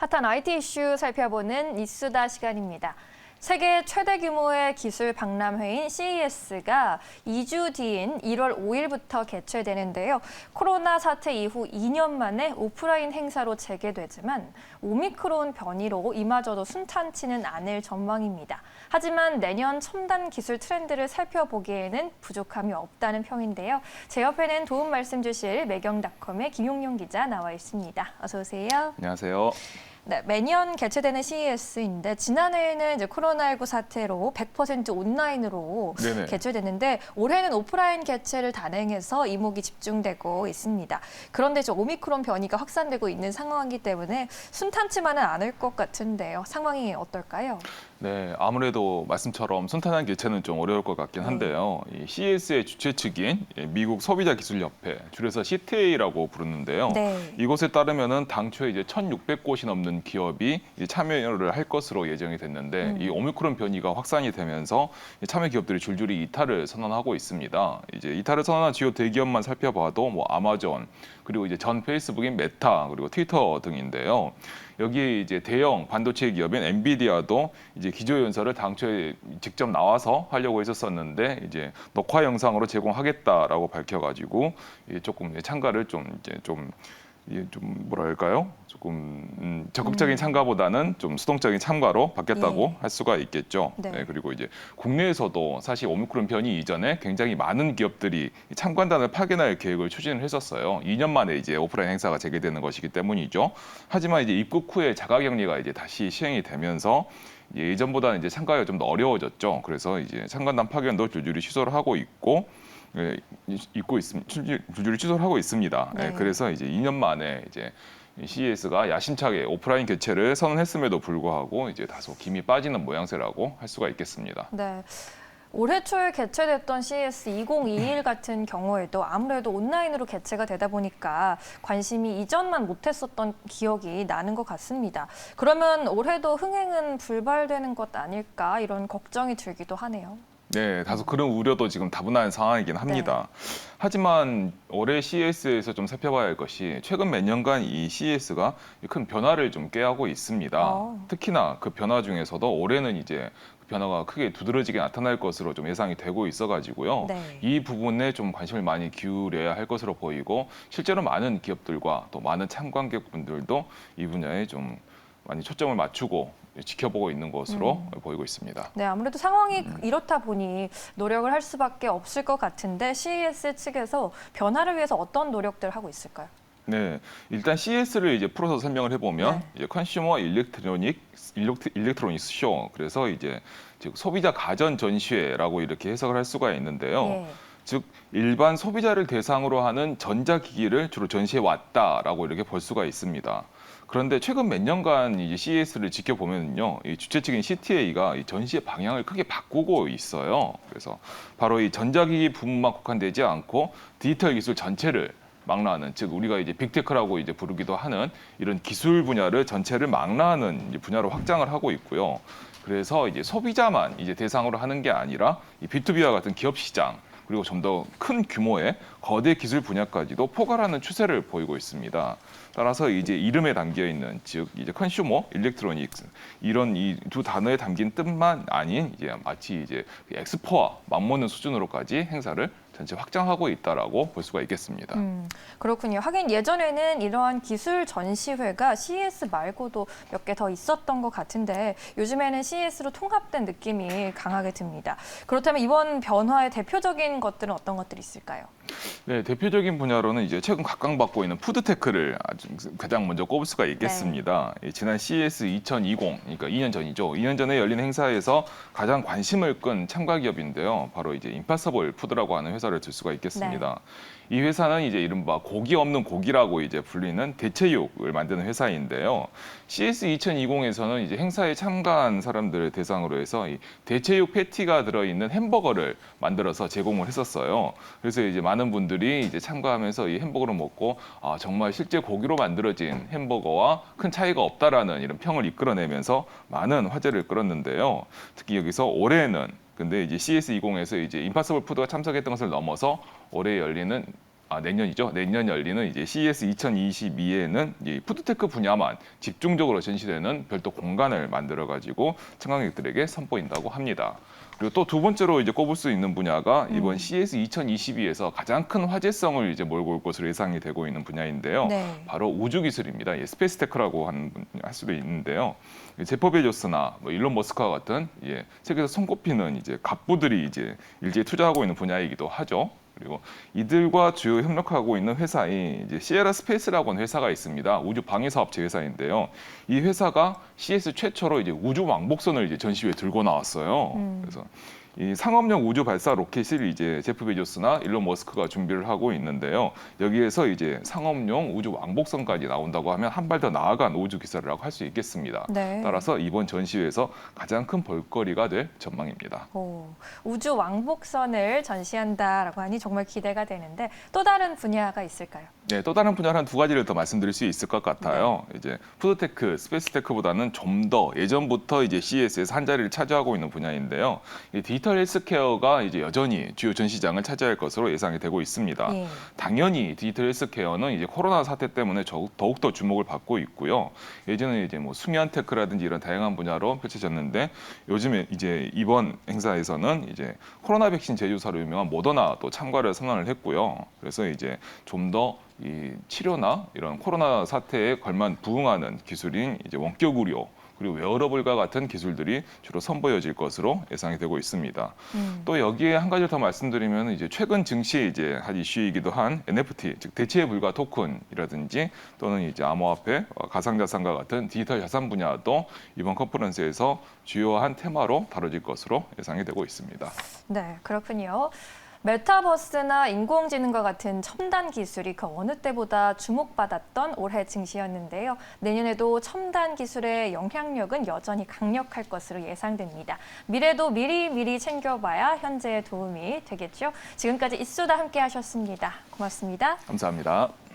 핫한 IT 이슈 살펴보는 이수다 시간입니다. 세계 최대 규모의 기술 박람회인 CES가 2주 뒤인 1월 5일부터 개최되는데요. 코로나 사태 이후 2년 만에 오프라인 행사로 재개되지만 오미크론 변이로 이마저도 순탄치는 않을 전망입니다. 하지만 내년 첨단 기술 트렌드를 살펴보기에는 부족함이 없다는 평인데요. 제 옆에는 도움 말씀 주실 매경닷컴의 김용용 기자 나와 있습니다. 어서 오세요. 안녕하세요. 네, 매년 개최되는 CES인데 지난해에는 이제 코로나19 사태로 100% 온라인으로 네네. 개최됐는데 올해는 오프라인 개최를 단행해서 이목이 집중되고 있습니다. 그런데 저 오미크론 변이가 확산되고 있는 상황이기 때문에 순탄치만은 않을 것 같은데요. 상황이 어떨까요? 네, 아무래도 말씀처럼 순탄한 개최는 좀 어려울 것 같긴 한데요. 이 CES의 주최 측인 예, 미국 소비자 기술 협회, 줄여서 CTA라고 부르는데요. 네. 이곳에 따르면은 당초에 이제 1,600곳이 넘는 기업이 이제 참여를 할 것으로 예정이 됐는데 음. 이 오미크론 변이가 확산이 되면서 이 참여 기업들이 줄줄이 이탈을 선언하고 있습니다. 이제 이탈을 선언한 주요 대기업만 살펴봐도 뭐 아마존 그리고 이제 전 페이스북인 메타 그리고 트위터 등인데요. 여기에 이제 대형 반도체 기업인 엔비디아도 이제 기조 연설을 당초에 직접 나와서 하려고 했었었는데 이제 녹화 영상으로 제공하겠다라고 밝혀가지고 이게 조금 참가를 좀 이제 좀 좀 뭐랄까요? 조금 음, 적극적인 음. 참가보다는 좀 수동적인 참가로 바뀌었다고 예. 할 수가 있겠죠. 네. 네, 그리고 이제 국내에서도 사실 오미크론 변이 이전에 굉장히 많은 기업들이 이 참관단을 파견할 계획을 추진을 했었어요. 2년 만에 이제 오프라인 행사가 재개되는 것이기 때문이죠. 하지만 이제 입국 후에 자가격리가 이제 다시 시행이 되면서 예전보다는 이제 참가가 좀 더 어려워졌죠. 그래서 이제 참관단 파견도 줄줄이 취소를 하고 있고 예, 이- 있고 있습니다. 줄줄이 취소를 하고 있습니다. 예, 네. 그래서 이제 2년 만에 이제 CES가 야심차게 오프라인 개최를 선언했음에도 불구하고 이제 다소 김이 빠지는 모양새라고 할 수가 있겠습니다. 네. 올해 초에 개최됐던 CES 2021 같은 경우에도 아무래도 온라인으로 개최가 되다 보니까 관심이 이전만 못했었던 기억이 나는 것 같습니다. 그러면 올해도 흥행은 불발되는 것 아닐까 이런 걱정이 들기도 하네요. 네, 다소 그런 우려도 지금 다분한 상황이긴 합니다. 하지만 올해 CES에서 좀 살펴봐야 할 것이 최근 몇 년간 이 CES가 큰 변화를 좀 꾀하고 있습니다. 어. 특히나 그 변화 중에서도 올해는 이제 그 변화가 크게 두드러지게 나타날 것으로 좀 예상이 되고 있어가지고요. 네. 이 부분에 좀 관심을 많이 기울여야 할 것으로 보이고 실제로 많은 기업들과 또 많은 참관객분들도 이 분야에 좀 많이 초점을 맞추고 지켜보고 있는 것으로 보이고 있습니다. 네, 아무래도 상황이 이렇다 보니 노력을 할 수밖에 없을 것 같은데 CES 측에서 변화를 위해서 어떤 노력들을 하고 있을까요? 네, 일단 CS를 이제 풀어서 설명을 해보면 네. 이제 컨슈머 일렉트로닉 일렉트, 일렉트로닉스 쇼 그래서 이제 즉 소비자 가전 전시회라고 이렇게 해석을 할 수가 있는데요. 예. 즉 일반 소비자를 대상으로 하는 전자기기를 주로 전시해 왔다라고 이렇게 볼 수가 있습니다. 그런데 최근 몇 년간 이제 CES를 지켜보면요, 이 주최 측인 CTA가 이 전시의 방향을 크게 바꾸고 있어요. 그래서 바로 이 전자기기 부분만 국한되지 않고 디지털 기술 전체를 망라하는 즉 우리가 이제 빅테크라고 이제 부르기도 하는 이런 기술 분야를 전체를 망라하는 분야로 확장을 하고 있고요. 그래서 이제 소비자만 이제 대상으로 하는 게 아니라 이 B2B와 같은 기업 시장 그리고 좀 더 큰 규모의 거대 기술 분야까지도 포괄하는 추세를 보이고 있습니다. 따라서 이제 이름에 담겨 있는 즉 이제 컨슈머 일렉트로닉스 이런 이 두 단어에 담긴 뜻만 아닌 이제 마치 이제 엑스포와 맞먹는 수준으로까지 행사를 전체 확장하고 있다라고 볼 수가 있겠습니다. 음, 그렇군요. 하긴 예전에는 이러한 기술 전시회가 CES 말고도 몇 개 더 있었던 것 같은데 요즘에는 CES로 통합된 느낌이 강하게 듭니다. 그렇다면 이번 변화의 대표적인 것들은 어떤 것들이 있을까요? 네, 대표적인 분야로는 이제 최근 각광받고 있는 푸드테크를 아주 가장 먼저 꼽을 수가 있겠습니다. 예, 지난 CES 2020, 그러니까 2년 전이죠. 2년 전에 열린 행사에서 가장 관심을 끈 참가 기업인데요. 바로 이제 임파서블 푸드라고 하는 회사 를 들 수가 있겠습니다. 이 회사는 이제 이른바 고기 없는 고기라고 이제 불리는 대체육을 만드는 회사인데요. CS 2020에서는 이제 행사에 참가한 사람들을 대상으로 해서 이 대체육 패티가 들어있는 햄버거를 만들어서 제공을 했었어요. 그래서 이제 많은 분들이 이제 참가하면서 이 햄버거를 먹고 아, 정말 실제 고기로 만들어진 햄버거와 큰 차이가 없다라는 이런 평을 이끌어내면서 많은 화제를 끌었는데요. 특히 여기서 올해는 근데 이제 CS20에서 이제 임파서블 푸드가 참석했던 것을 넘어서 올해 열리는 아, 내년이죠. 내년 열리는 이제 CES 2022에는 이 푸드테크 분야만 집중적으로 전시되는 별도 공간을 만들어 가지고 청관객들에게 선보인다고 합니다. 그리고 또 두 번째로 이제 꼽을 수 있는 분야가 이번 CES 2022에서 가장 큰 화제성을 이제 몰고 올 것으로 예상이 되고 있는 분야인데요. 네. 바로 우주 기술입니다. 예, 스페이스 테크라고 하는 분- 할 수도 있는데요. 제퍼 베조스나 뭐 일론 머스크와 같은 예, 세계에서 손꼽히는 이제 갑부들이 이제 일제히 투자하고 있는 분야이기도 하죠. 그리고 이들과 주요 협력하고 있는 회사인 이제 시에라 스페이스라고 하는 회사가 있습니다. 우주 방위 사업체 회사인데요. 이 회사가 CS 최초로 이제 우주 왕복선을 이제 전시회에 들고 나왔어요. 음. 그래서 이 상업용 우주 발사 로켓을 이제 제프 베조스나 일론 머스크가 준비를 하고 있는데요. 여기에서 이제 상업용 우주 왕복선까지 나온다고 하면 한 발 더 나아간 우주 기술이라고 할 수 있겠습니다. 네. 따라서 이번 전시회에서 가장 큰 볼거리가 될 전망입니다. 오, 우주 왕복선을 전시한다라고 하니 정말 기대가 되는데 또 다른 분야가 있을까요? 네, 또 다른 분야를 한 두 가지를 더 말씀드릴 수 있을 것 같아요. 이제 푸드테크, 스페이스테크보다는 좀 더 예전부터 이제 CES에서 한 자리를 차지하고 있는 분야인데요. 이 디지털 헬스케어가 이제 여전히 주요 전시장을 차지할 것으로 예상이 되고 있습니다. 예. 당연히 디지털 헬스케어는 이제 코로나 사태 때문에 더욱- 더욱 더 주목을 받고 있고요. 예전에 이제 뭐 수면 테크라든지 이런 다양한 분야로 펼쳐졌는데 요즘에 이제 이번 행사에서는 이제 코로나 백신 제조사로 유명한 모더나 또 참가를 선언을 했고요. 그래서 이제 좀더 이 치료나 이런 코로나 사태에 걸만 부응하는 기술인 이제 원격 의료 그리고 웨어러블과 같은 기술들이 주로 선보여질 것으로 예상이 되고 있습니다. 음. 또 여기에 한 가지를 더 말씀드리면 이제 최근 증시 이제 한 이슈이기도 한 NFT 즉 대체 불가 토큰이라든지 또는 이제 암호화폐, 어, 가상자산과 같은 디지털 자산 분야도 이번 컨퍼런스에서 주요한 테마로 다뤄질 것으로 예상이 되고 있습니다. 네, 그렇군요. 메타버스나 인공지능과 같은 첨단 기술이 그 어느 때보다 주목받았던 올해 증시였는데요. 내년에도 첨단 기술의 영향력은 여전히 강력할 것으로 예상됩니다. 미래도 미리미리 챙겨봐야 현재에 도움이 되겠죠. 지금까지 이수다 함께 하셨습니다. 고맙습니다. 감사합니다.